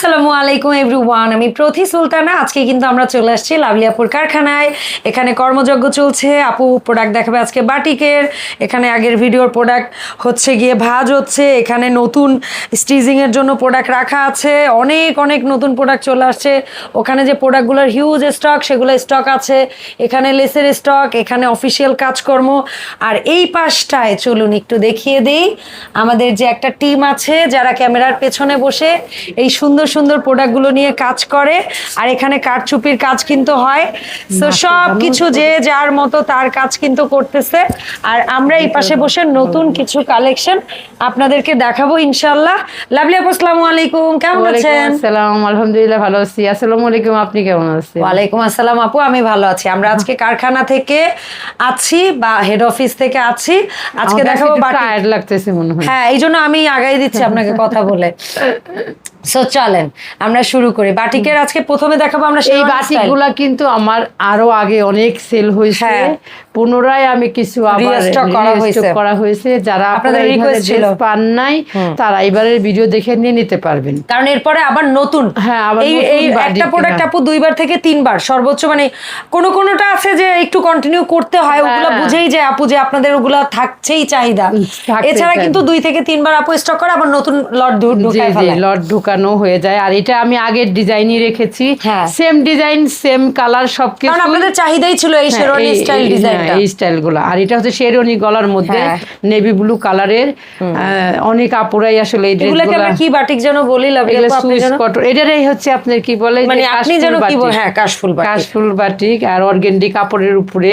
আসসালামু আলাইকুম এভরিওয়ান আমি প্রথি সুলতানা। আজকে কিন্তু আমরা চলে আসছি লাভলিয়াপুর কারখানায়। এখানে কর্মযজ্ঞ চলছে। আপু প্রোডাক্ট দেখাবে আজকে বাটিকের। এখানে আগের ভিডিওর প্রোডাক্ট হচ্ছে গিয়ে ভাজ হচ্ছে। এখানে নতুন স্টিজিংয়ের জন্য প্রোডাক্ট রাখা আছে। অনেক অনেক নতুন প্রোডাক্ট চলে আসছে। ওখানে যে প্রোডাক্টগুলোর হিউজ স্টক সেগুলো স্টক আছে। এখানে লেসের স্টক এখানে অফিসিয়াল কাজকর্ম। আর এই পাশটায় চলুন একটু দেখিয়ে দিই। আমাদের যে একটা টিম আছে, যারা ক্যামেরার পেছনে বসে এই সুন্দর সুন্দর প্রোডাক্টগুলো নিয়ে কাজ করে আর এখানে কারচুপির কাজ কিন্তু হয়। তো সব কিছু যে যার মতো তার কাজ কিন্তু করতেছে। আর আমরা এই পাশে বসে নতুন কিছু কালেকশন আপনাদেরকে দেখাবো ইনশাল্লাহ লাভলি আপু আসসালামু আলাইকুম। কেমন আছেন? আসসালাম। আলহামদুলিল্লাহ ভালো আছি। আসসালামু আলাইকুম আপনি কেমন আছেন? ওয়ালাইকুম আসসালাম আপু আমি ভালো আছি। আমরা আজকে কারখানা থেকে আছি বা হেড অফিস থেকে আছি। আজকে দেখাবো বাটি লাগতেছে মনে হয়। হ্যাঁ এই জন্য আমি আগাই দিচ্ছি আপনাকে কথা বলে। সো চলেন আমরা শুরু করি। বাটিকের আজকে প্রথমে দেখাবো আমরা সেই শেরওয়ানি গুলা কিন্তু আমার আরও আগে অনেক সেল হয়েছে। হ্যাঁ। পুনরায় আমি কিছু করা হয়েছে। যারা আপনাদের ছিল। পান নাই তারা এবারের ভিডিও দেখে নিয়ে নিতে পারবেন। কারণ এরপরে আবার নতুন। হ্যাঁ, এই এই একটা প্রোডাক্ট আপু দুইবার থেকে তিনবার সর্বোচ্চ মানে কোন কোনটা আছে যে একটু কন্টিনিউ করতে হয় ওগুলো হ্যাঁ। বুঝেই যায় আপু যে আপনাদের ওগুলো থাকছেই চাহিদা। এছাড়া কিন্তু দুই থেকে তিনবার আপু স্টক করে আবার নতুন লট ঢুকায় লট ঢুকানো হয়ে যায়। আর এটা আমি আগের ডিজাইনই রেখেছি। সেম ডিজাইন সেম কালার সবকিছু। কারণ আপনাদের চাহিদাই ছিল এই শেরওয়ানি স্টাইল হ্যাঁ, এই স্টাইলগুলো আর এটা হচ্ছে শেরওয়ানি গলার মধ্যে হ্যাঁ। নেভি ব্লু কালারের অনেক আপুরাই আসলে এই ড্রেসগুলো আমরা কি বাটিক যেন বলি এটারই হচ্ছে আপনার কি বলে মানে আপনি যেন কি বল হ্যাঁ কাশফুল বাটিক। কাশফুল বাটিক আর অর্গেন্ডি কাপড়ের উপরে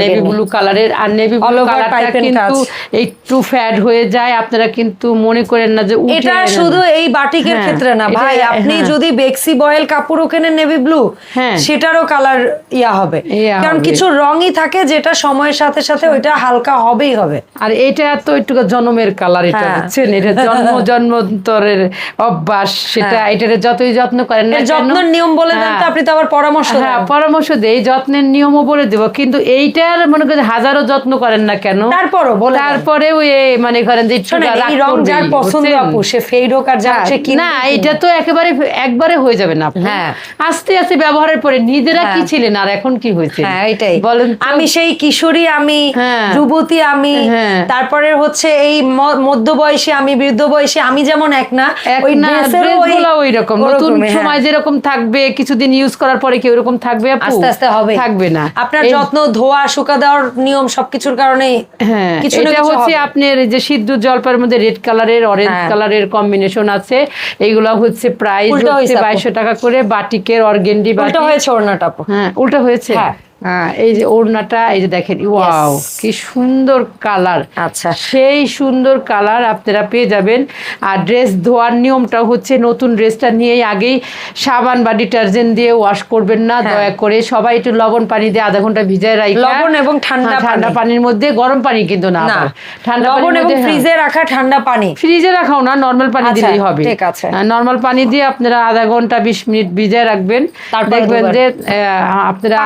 নেভি ব্লু কালারের। আর নেভি ব্লু কালারটা কিন্তু একটু ফ্যাড হয়ে যায় আপনারা কিন্তু মনে করেন না যে এটা শুধু এই বাটিকের হ্যাঁ, ক্ষেত্রে না ভাই। আপনি হ্যাঁ। যদি বেক্সি বয়েল কাপড়ও কেনেন নেভি ব্লু হ্যাঁ। সেটারও কালার ইয়া হবে। কারণ কিছু রঙই থাকে যেটা সময়ের সাথে সাথে ওইটা হালকা হবেই হবে আর এটা তো একটু জন্মের কালার এটা হ্যাঁ। বুঝছেন এটা জন্ম জন্মন্তরের অভ্যাস সেটা এটার যতই যত্ন করেন না যত্নের নিয়ম বলে দেন তো হ্যাঁ। আপনি তো আবার পরামর্শ দেন। হ্যাঁ পরামর্শ দেই যত্নের নিয়মও বলে দেব কিন্তু এইটার মনে করেন হাজারো যত্ন করেন না কেন তারপরও বলে দেন। তারপরেও এ মানে করেন যে একটু এই রং যার পছন্দ আপু সে ফেড হোক আর হ্যাঁ, সে কিনবে না এটা তো একেবারে একবারে হয়ে যাবে না আপু। হ্যাঁ। আস্তে আস্তে ব্যবহারের পরে নিজেরা কি হ্যাঁ। ছিলেন আর এখন কি হয়েছে হ্যাঁ এটাই বলেন আমি সেই কিশোরী আমি হ্যাঁ। যুবতী আমি হ্যাঁ। তারপরে হচ্ছে এই ম- মধ্যবয়সী আমি বৃদ্ধ বয়সী আমি যেমন এক না ওই রকম নতুন হ্যাঁ। সময় যেরকম থাকবে কিছুদিন ইউজ করার পরে কি ওরকম থাকবে আস্তে আস্তে হবে থাকবে না আপনার যত্ন ধোয়া শুকা দেওয়ার নিয়ম সবকিছুর কারণেই হ্যাঁ এটা হচ্ছে আপনার যে সিদ্ধ জলপাইয়ের মধ্যে রেড কালারের অরেঞ্জ হ্যাঁ। কালারের কম্বিনেশন আছে এইগুলো হচ্ছে প্রাইস হচ্ছে। বাইশশো টাকা করে বাটিকের অর্গেন্ডি উল্টো হয়েছে ওড়নাটা। হ্যাঁ উল্টা হয়েছে হ্যাঁ। হ্যাঁ, এই যে ওড়নাটা এই যে দেখেন ওয়াও কি সুন্দর কালার। আচ্ছা। সেই সুন্দর কালার আপনারা পেয়ে যাবেন। আর ড্রেস ধোয়ার নিয়মটা হচ্ছে নতুন ড্রেসটা নিয়েই আগেই সাবান বা ডিটারজেন্ট দিয়ে ওয়াশ করবেন না হ্যাঁ। দয়া করে। সবাই একটু লবণ পানি দিয়ে আধা ঘণ্টা ভিজায় রাখা লবণ এবং ঠান্ডা ঠান্ডা পানির মধ্যে গরম পানি কিন্তু না ঠান্ডা লবণ এবং হ্যাঁ। ফ্রিজে রাখা ঠান্ডা পানি। ফ্রিজে রাখাও না নর্মাল পানি আচ্ছা, দিলেই হবে। ঠিক আছে। নর্মাল পানি দিয়ে আপনারা আধা ঘণ্টা বিশ মিনিট ভিজায় রাখবেন। তারপরে দেখবেন যে আপনারা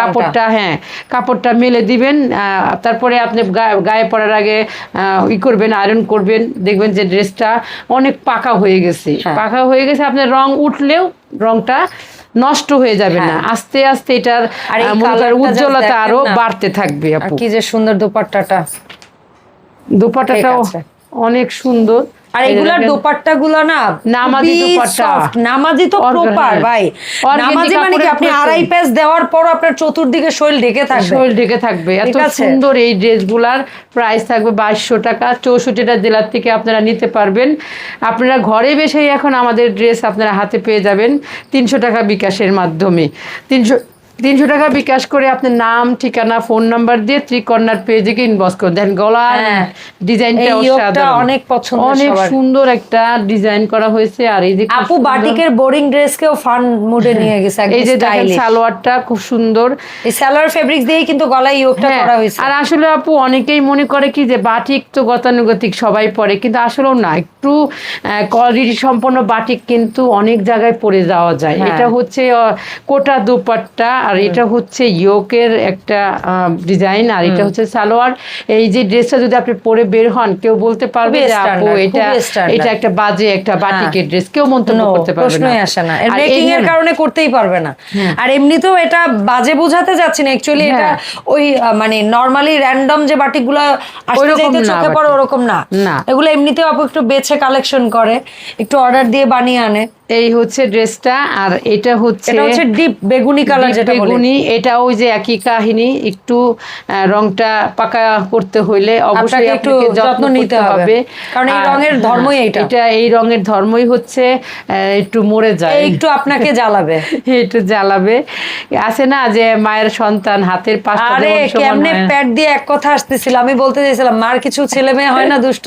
কাপড়টা। হ্যাঁ কাপড়টা মেলে দিবেন তারপরে আপনি গায়ে পরার আগে ই করবেন আয়রন করবেন দেখবেন যে ড্রেসটা অনেক পাকা হয়ে গেছে। হ্যাঁ। পাকা হয়ে গেছে আপনার রং উঠলেও রংটা নষ্ট হয়ে যাবে না। হ্যাঁ। আস্তে আস্তে এটার উজ্জ্বলতা আরও বাড়তে থাকবে কি যে সুন্দর দোপাট্টাটা। আছে। অনেক সুন্দর। আর এগুলার দোপাট্টা গুলো না নামাজি দোপাট্টা। নামাজি তো প্রপার হ্যাঁ। ভাই। নামাজি মানে কি? আপনি আড়াই প্যাচ দেওয়ার পর আপনার চতুর্দিকে শরীর ঢেকে থাকবে। শরীর ঢেকে থাকবে। এত সুন্দর এই ড্রেসগুলার প্রাইস থাকবে বাইশশো টাকা। চৌষট্টিটা জেলার থেকে আপনারা নিতে পারবেন। আপনারা ঘরে বসেই এখন আমাদের ড্রেস আপনারা হাতে পেয়ে যাবেন। তিনশো টাকা বিকাশের মাধ্যমে। তিনশো তিনশো টাকা বিকাশ করে আপনার নাম ঠিকানা ফোন নাম্বার দিয়ে ত্রিকর্ণার পেজে ইনবক্স করে দেন হ্যাঁ। ডিজাইনটা অসাধারণ। অনেক পছন্দের অনেক সুন্দর একটা ডিজাইন করা হয়েছে আর এই যে আপু বাটিকের বোরিং ড্রেসকেও ফান মুডে নিয়ে গেছে এই যে দেখেন সালোয়ারটা খুব সুন্দর। এই সালোয়ার ফেব্রিক্স দিয়েই কিন্তু গলায় ইয়োগটা হ্যাঁ, করা হয়েছে। আর আসলে আপু অনেকেই মনে করে কি যে বাটিক তো গতানুগতিক সবাই পরে কিন্তু আসলেও না একটু কোয়ালিটি সম্পন্ন বাটিক কিন্তু অনেক জায়গায় পরে যাওয়া যায়। হ্যাঁ। এটা হচ্ছে কোটা দুপাট্টা আর এটা হচ্ছে ইয়োকের একটা ডিজাইন আর এটা হচ্ছে সালোয়ার। এই যে ড্রেসটা যদি আপনি পরে বের হন কেউ বলতে পারবে যে আপু এটা এটা একটা বাজে একটা বাটিকের ড্রেস। কেউ মন্তব্য করতে পারবে না। প্রশ্নই আসে না। এর মেকিং এর কারণে করতেই পারবে না। আর এমনিতেও এটা বাজে বোঝাতে যাচ্ছি না। অ্যাকচুয়ালি এটা হ্যাঁ। ওই মানে নরমালি র্যান্ডম যে বাটিকগুলো আসতে ওইরকম চোখে পড়ে ওরকম না। এগুলো এমনিতেও আপু একটু বেছে কালেকশন করে। একটু অর্ডার দিয়ে বানিয়ে আনে। এই হচ্ছে ড্রেসটা আর এটা হচ্ছে এটা হচ্ছে ডিপ বেগুনি কালার যেটা বেগুনি। এটা ওই যে একই কাহিনী একটু রংটা পাকা করতে হইলে অবশ্যই একটু যত্ন নিতে হবে। কারণ এই রঙের ধর্মই হ্যাঁ, এইটা। এটা এই রঙের ধর্মই হচ্ছে একটু মরে যায়। একটু আপনাকে জ্বালাবে। একটু জ্বালাবে। আছে না যে মায়ের সন্তান হাতের পাশটা আরে কেমনে। প্যাট দিয়ে এক কথা আসতেছিল আমি বলতে চাইছিলাম মার কিছু ছেলে মেয়ে হয় না দুষ্ট?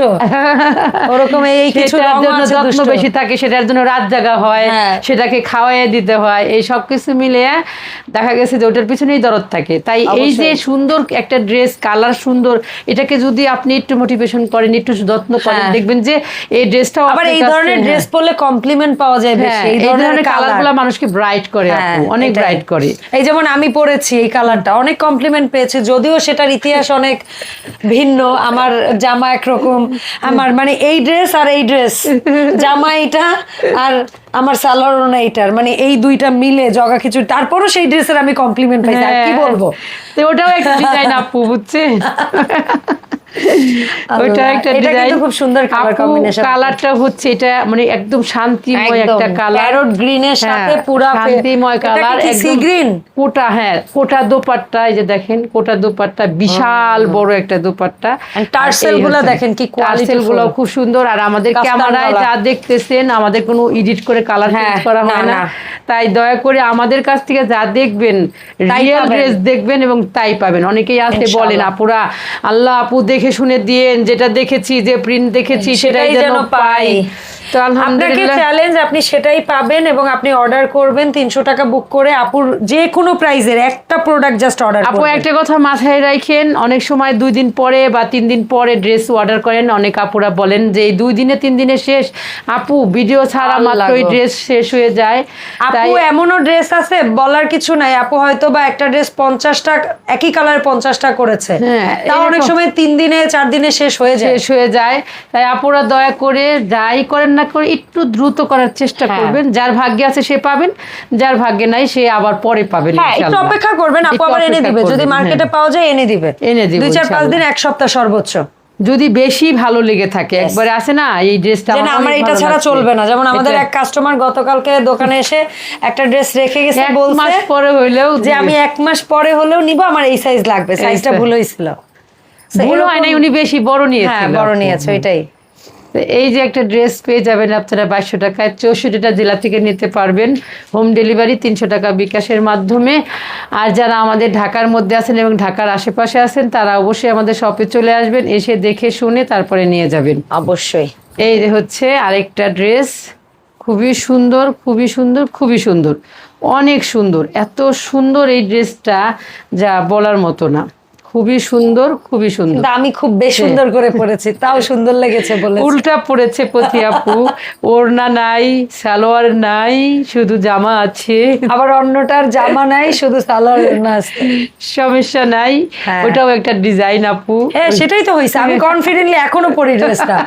ওরকম এই কিছু আছে যত্ন বেশি থাকে সেটার জন্য রাত জাগা হয় হ্যাঁ। সেটাকে খাওয়াইয়ে দিতে হয় এই সব কিছু মিলে দেখা গেছে যে ওটার পিছনেই দরদ থাকে তাই এই যে সুন্দর একটা ড্রেস কালার সুন্দর এটাকে যদি আপনি একটু মোটিভেশন করেন একটু যত্ন করেন হ্যাঁ। দেখবেন যে এই ড্রেসটাও আবার এই ধরনের ড্রেস পরলে কমপ্লিমেন্ট পাওয়া যায় বেশি হ্যাঁ, এই ধরনের ধরনের কালার কালার মানুষকে ব্রাইট করে হ্যাঁ, অনেক। ব্রাইট করে এই যেমন আমি পরেছি এই কালারটা অনেক কমপ্লিমেন্ট পেয়েছে যদিও সেটার ইতিহাস অনেক ভিন্ন আমার জামা একরকম আমার মানে এই ড্রেস আর এই ড্রেস জামা এটা আর আমার স্যালারও না এইটার মানে এই দুইটা মিলে জগা খিচুড়ি তারপরও সেই ড্রেসের আমি কমপ্লিমেন্ট পাইছি আর কি হ্যাঁ। বলব? তো ওটাও একটা ডিজাইন আপু বুঝছেন? ওইটা একটা ডিজাইন খুব সুন্দর color combination। কালারটা হচ্ছে এটা মানে একদম শান্তিময় একটা কালার প্যারট গ্রিনের সাথে পুরা ফে- শান্তিময় কালার sea green? কোটা হ্যাঁ কোটা দোপাট্টা এই যে দেখেন কোটা দোপাট্টা বিশাল বড় একটা দোপাট্টা। Tarsal গুলা দেখেন কি টার্সেলগুলো খুব সুন্দর। আর আমাদের ক্যামেরায় যা দেখতেছেন আমাদের কোনো এডিট করে কালার হ্যাঁ, চেঞ্জ করা হয় না। তাই দয়া করে আমাদের কাছ থেকে যা দেখবেন রিয়েল ড্রেস দেখবেন এবং তাই পাবেন। অনেকেই আছে বলেন আপুরা আল্লাহ আপু দেখে শুনে দিয়েন যেটা দেখেছি যে প্রিন্ট দেখেছি সেটাই যেন পাই। তো আপনাকে চ্যালেঞ্জ আপনি সেটাই পাবেন এবং আপনি অর্ডার করবেন তিনশো টাকা বুক করে আপুর যে কোনো প্রাইজের একটা প্রোডাক্ট জাস্ট অর্ডার আপু একটা কথা মাথায় রাখেন অনেক সময় দুই দিন পরে বা তিন দিন পরে ড্রেস অর্ডার করেন অনেক আপুরা বলেন যে এই দুই দিনে তিন দিনে শেষ। আপু ভিডিও ছাড়া মাত্রই ড্রেস শেষ হয়ে যায় আপু এমনও ড্রেস আছে বলার কিছু নাই। আপু হয়তো বা একটা ড্রেস পঞ্চাশটা একই কালার পঞ্চাশটা করেছে। হ্যাঁ, তা অনেক সময় তিন দিনে চার দিনে শেষ হয়ে যায়। শেষ হয়ে যায়। তাই আপুরা দয়া করে যাই করেন না করে একটু দ্রুত করার চেষ্টা হ্যাঁ। করবেন। যার ভাগ্যে আছে সে পাবেন যার ভাগ্যে নাই সে আবার পরে পাবেন হ্যাঁ একটু অপেক্ষা করবেন আপু আবার এনে দিবে। যদি মার্কেটে হ্যাঁ। পাওয়া যায় এনে দিবে। এনে দিব, দুই চার পাঁচ দিন এক সপ্তাহ সর্বোচ্চ। যদি বেশি ভালো লেগে থাকে একবারে আছে না এই ড্রেসটা না আমার এটা ছাড়া চলবে না। যেমন আমাদের এক কাস্টমার গতকালকে দোকানে এসে একটা ড্রেস রেখে গেছে বলছে মাস পরে হইলেও যে আমি এক মাস পরে হলেও নিব আমার এই সাইজ লাগবে। সাইজটা। ভুল হয়েছিল। ভুল হয় নাই উনি বেশি বড় নিয়েছিল। হ্যাঁ বড় নিয়েছে ওইটাই তো এই যে একটা ড্রেস পেয়ে যাবেন আপনারা বাইশশো টাকায় চৌষট্টিটা জেলা থেকে নিতে পারবেন। হোম ডেলিভারি তিনশো টাকা বিকাশের মাধ্যমে। আর যারা আমাদের ঢাকার মধ্যে আছেন এবং ঢাকার আশেপাশে আছেন তারা অবশ্যই আমাদের শপে চলে আসবেন এসে দেখে শুনে তারপরে নিয়ে যাবেন। অবশ্যই। এই হচ্ছে আরেকটা ড্রেস। খুবই সুন্দর খুবই সুন্দর খুবই সুন্দর। অনেক সুন্দর। এত সুন্দর এই ড্রেসটা যা বলার মতো না। খুবই সুন্দর খুবই সুন্দর। আমি খুব বেশ সুন্দর করে পড়েছি তাও সুন্দর লেগেছে বলে উল্টা পড়েছে পতি আপু ওড়না নাই সালোয়ার নাই শুধু জামা আছে। আবার অন্যটার জামা নাই শুধু সালোয়ার ওড়না আছে। সমস্যা নাই হ্যাঁ। ওটাও একটা ডিজাইন আপু। হ্যাঁ সেটাই তো হয়েছে আমি কনফিডেন্টলি এখনও পরি ড্রেসটা।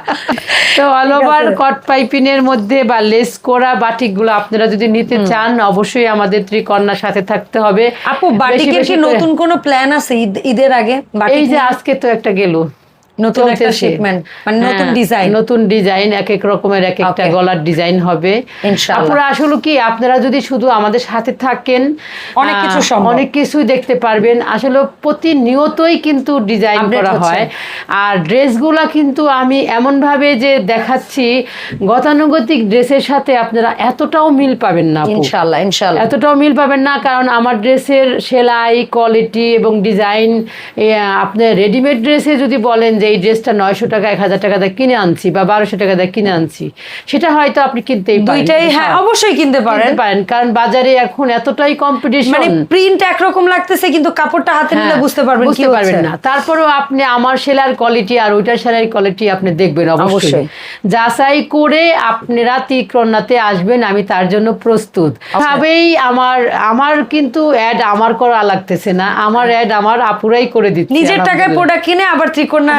তো অল ওভার কট পাইপিনের মধ্যে বা লেস করা বাটিকগুলো আপনারা যদি নিতে চান অবশ্যই আমাদের ত্রিকন্যার সাথে থাকতে হবে। আপু বাটিকের কি নতুন কোনো প্ল্যান আছে? ঈদ ঈদের আগে এই যে আজকে তো একটা গেল। নতুন একটা শিপমেন্ট মানে নতুন হ্যাঁ, ডিজাইন নতুন ডিজাইন এক এক রকমের এক একটা গলার ডিজাইন হবে। আপনারা আসলে কি আপনারা যদি শুধু আমাদের সাথে থাকেন অনেক কিছু অনেক কিছুই দেখতে পারবেন। আসলে প্রতিনিয়তই কিন্তু ডিজাইন করা হয়। আর ড্রেসগুলা কিন্তু আমি এমন ভাবে যে দেখাচ্ছি গতানুগতিক ড্রেসের সাথে আপনারা এতটাও মিল পাবেন না আপু। ইনশাআল্লাহ ইনশাআল্লাহ। এতটাও মিল পাবেন না কারণ আমার ড্রেসের সেলাই কোয়ালিটি এবং ডিজাইন আপনার রেডিমেড ড্রেসে যদি বলেন যে এই ড্রেসটা নয়শো টাকা এক হাজার টাকা দিয়ে কিনে আনছি বা বারোশো টাকা দিয়ে কিনে আনছি সেটা হয়তো আপনি কিনতেই দুইটাই হ্যাঁ অবশ্যই কিনতে পারেন। পারেন কারণ বাজারে এখন এতটাই কম্পিটিশন মানে প্রিন্ট একরকম লাগতেছে কিন্তু কাপড়টা হাতে নিলে হ্যাঁ, বুঝতে পারবেন বুঝতে পারবেন না। তারপরেও আপনি আমার সেলার কোয়ালিটি আর ওইটার সেলার কোয়ালিটি আপনি দেখবেন অবশ্যই। যাচাই করে আপনারা ত্রিকরণাতে আসবেন আমি তার জন্য প্রস্তুত। ভাবেই আমার আমার কিন্তু অ্যাড আমার করা লাগতেছে না আমার অ্যাড আমার আপুরাই করে দিচ্ছে নিজের টাকায় প্রোডাক্ট কিনে আবার ত্রিকোণা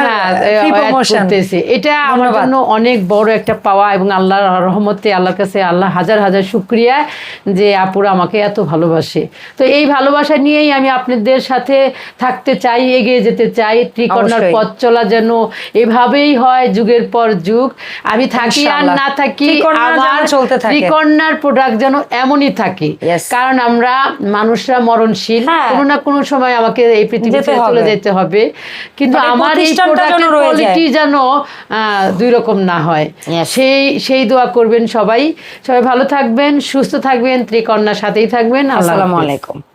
এটা আমার জন্য অনেক বড় একটা পাওয়া এবং আল্লাহর রহমতে আল্লাহর কাছে আল্লাহ হাজার হাজার শুক্রিয়া যে আপুরা আমাকে এত ভালোবাসে। তো এই ভালোবাসা নিয়েই আমি আপনাদের সাথে থাকতে চাই এগিয়ে যেতে চাই ত্রিকর্ণার পথ চলা যেন এভাবেই হয় যুগের পর যুগ। আমি থাকি আর না থাকি ত্রিকন্যা যেন আমার চলতে থাকে। ত্রিকন্যার প্রোডাক্ট যেন এমনই থাকে। কারণ আমরা মানুষরা মরণশীল। হ্যাঁ। কোনো না কোনো সময় আমাকে এই পৃথিবীতে চলে যেতে হবে। কিন্তু মানে আমার এই যেন রয়ে যায়। যেন আহ, দুই রকম না হয়। সেই সেই দোয়া করবেন সবাই। সবাই ভালো থাকবেন সুস্থ থাকবেন ত্রিকন্যার সাথেই থাকবেন। আসসালামু আলাইকুম।